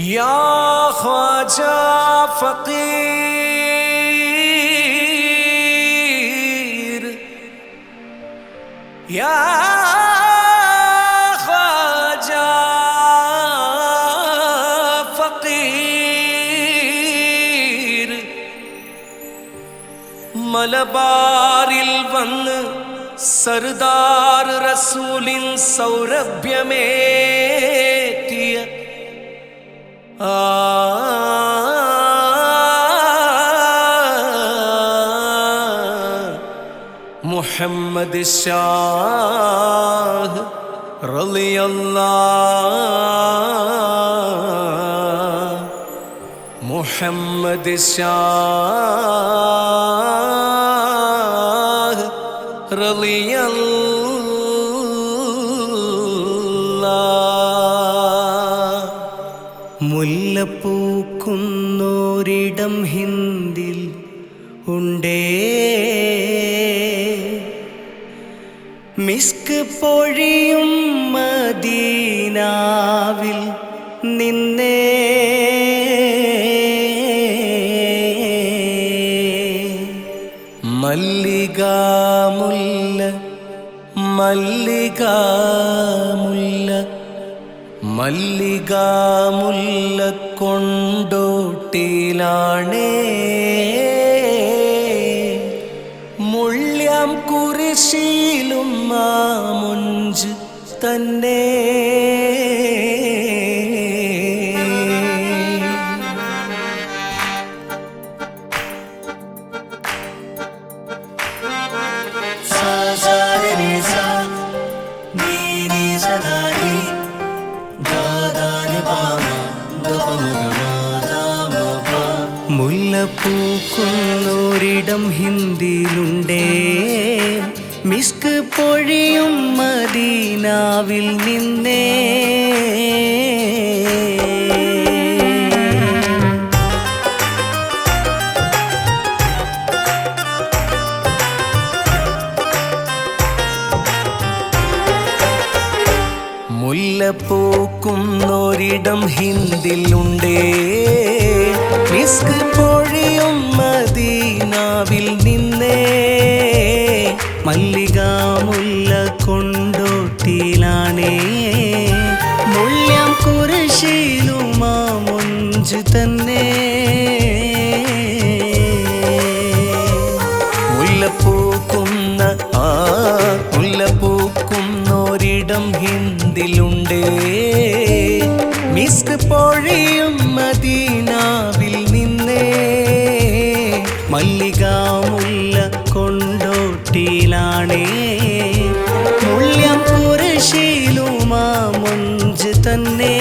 یا خواجہ فقیر یا خواجہ فقیر ملبار البن سردار رسول سوربھیہ میں മുഹമ്മദ് ഷാഹ് മുഹമ്മദ് ഷാഹ് റളിയല്ലാഹ് മുല്ലപ്പൂക്കുന്നോരിടം ഹിന്ദിൽ ഉണ്ടേ. മിസ്ക് പൊഴിയും മദീനാവിൽ നിന്നേ. മല്ലികാമുല്ല മല്ലികാമുല്ല മല്ലികാമുല്ല കൊണ്ടോട്ടിലാണേ മുള്യാം കുരിശിയിലും മാമുഞ്ച് തന്നെ. മിസ്ക് പൊഴിയും മദീനാവിൽ നിന്നേ. മുല്ലപ്പൂക്കുന്നോരിടം ഹിന്ദിലുണ്ടേ മിസ്ക് പൊഴിയും മദീനാവിൽ കുരിശിലുമാ തന്നേ തന്നെ. മുല്ലപ്പൂക്കുന്ന ആ മുല്ലപ്പൂക്കുന്നോരിടം ഹിന്ദിലുണ്ട്. മിസ്ക് പൊഴിയും മദീനാവിൽ നിന്നേ. മല്ലികാമുല്ല കൊണ്ടോട്ടിലാണേ മുള്ളം കുരിശിലുമാ മുഞ്ച് തന്നെ.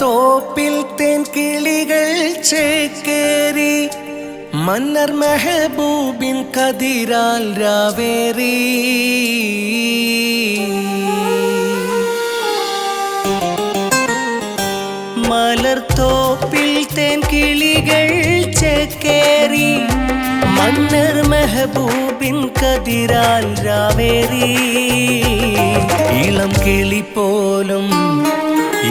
മലർത്തോപ്പിൽ തേൻ കിളികൾ ചേക്കേറി. മന്നർ മെഹബൂബിൻ കതിരാൽ രാവേറി. മലർത്തോപ്പിൽ തേൻ കിളികൾ ചേക്കേറി. മന്നർ മെഹബൂബിൻ കതിരാൽ രാവേറി. ഇളം കിളി പോലും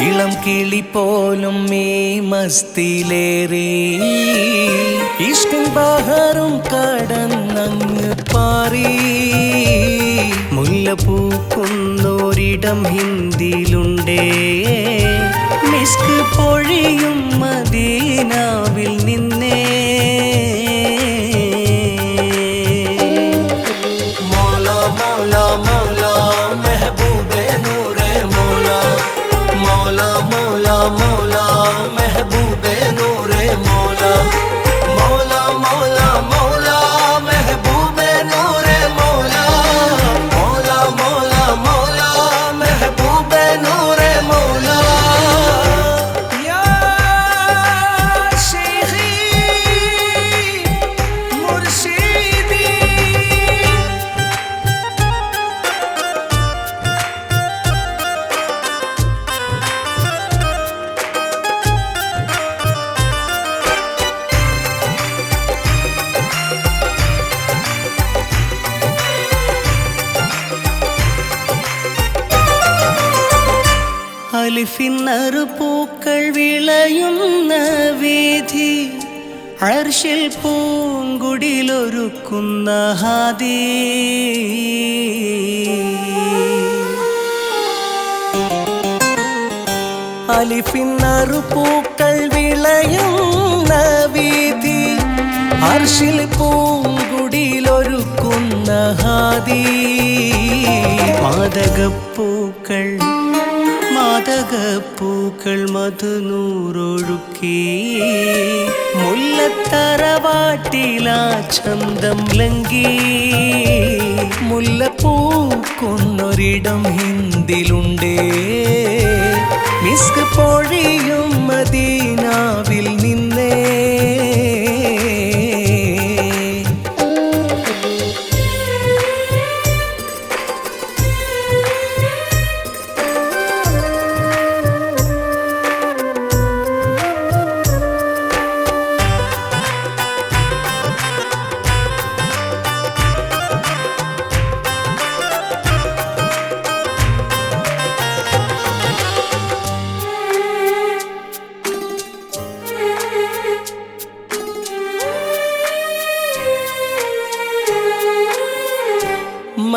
ഇളം കിളി പോലും മേ മസ്തിലേറി. ഇഷ്ടം ബഹറും കടന്നങ്ങ് പാറി. മുല്ലപ്പൂക്കുന്നോരിടം ഹിന്ദിയിലുണ്ടേ. മിസ്ക് പൊഴിയും മദീനാവിൽ നിന്നേ. അലിഫിന്നറു പൂക്കൾ വിളയുന്ന വീഥി അർഷിൽ പൂങ്കുടിലൊരുക്കുന്ന ഹാദി. അലിഫിന്നറു പൂക്കൾ വിളയുന്ന വീഥി അർഷിൽ പൂങ്കുടിയിലൊരുക്കുന്ന ഹാദി. മാതകപ്പൂക്കൾ മാതകപ്പൂക്കൾ മധുനൂറൊഴുക്കി. മുല്ലത്തറവാട്ടിലാ ചന്തം ലങ്കി. മുല്ലപ്പൂക്കൊന്നൊരിടം ഹിന്ദിലുണ്ടേ. മിസ്ക് പൊഴിയും മദീനാവിൽ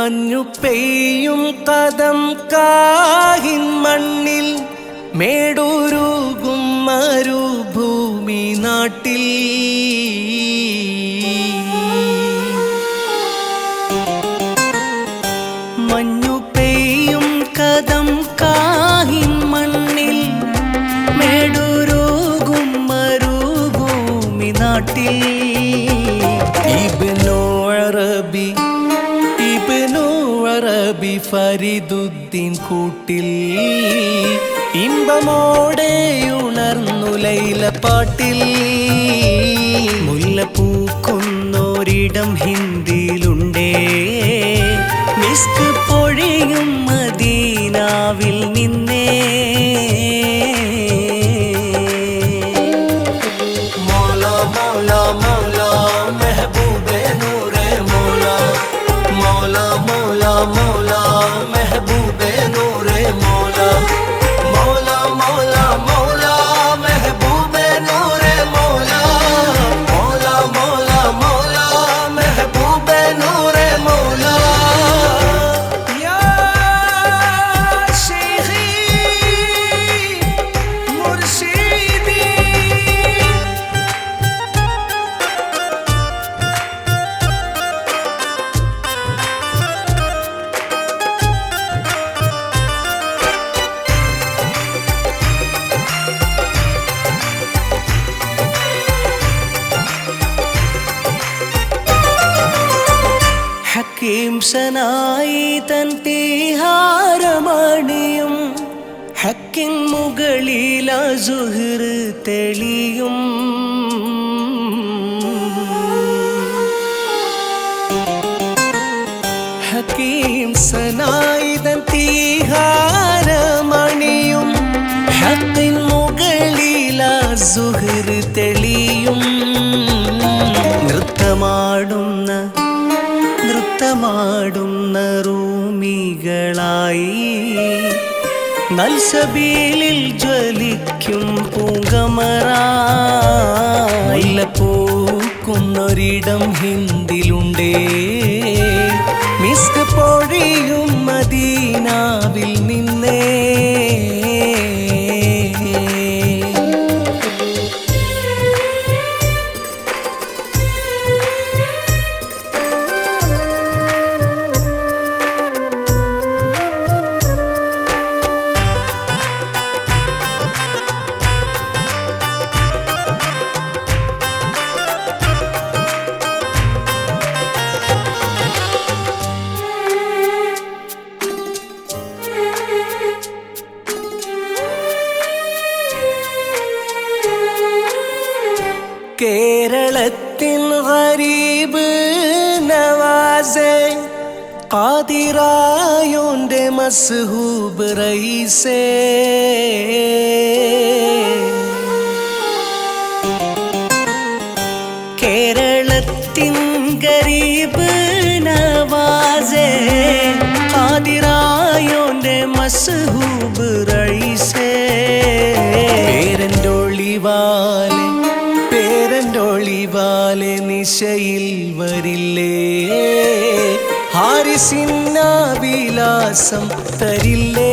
മഞ്ഞു പെയ്യും കഥം കാഹിൻ മണ്ണിൽ മേടൂരുകും മരുഭൂമി നാട്ടിൽ. ഫരിദുദ്ദീൻ കൂട്ടിൽ ഇമ്പമോടെ ഉണർന്നു ലൈല പാട്ടിൽ. മുല്ലപ്പൂക്കുന്നൊരിടം ഹിന്ദിയിലുണ്ടേ. മിസ്ക് പൊഴിയും മദീനാവിൽ നിന്നേ. ഹക്കീം സനായി തൻ തീഹാരമണിയും ഹക്കിൻ മുകളില അസുഹർ തെളിയും. ഹക്കീം സനായി തൻ തീഹാരമണിയും ഹക്കിൻ മുകളില സുഹൃ തെളിയും. നൃത്തമാടുന്ന നൃത്തമാടുന്ന റൂമികളായി. നൽസബീലിൽ ജ്വലിക്കും പൂങ്കമറായില്ല പൂക്കുന്നൊരിടം ഹിന്ദിലുണ്ടേ. മിസ്ക് കേരളത്തിൻ ഗരീബ് നവാസ കാതിരായോന്റെ മസ്ഹൂബ് റൈസേ കേരളത്തിൻ ഗരീബ് നവാസെ കാതിറായോന്റെ മസ്ഹൂബ് റൈസേ പേരന്റൊളിവാലെ പേരന്റൊളിവാലെ നിശയിൽ വരില്ലേ? ഹാരിസിന്നാവിലാസം തരില്ലേ?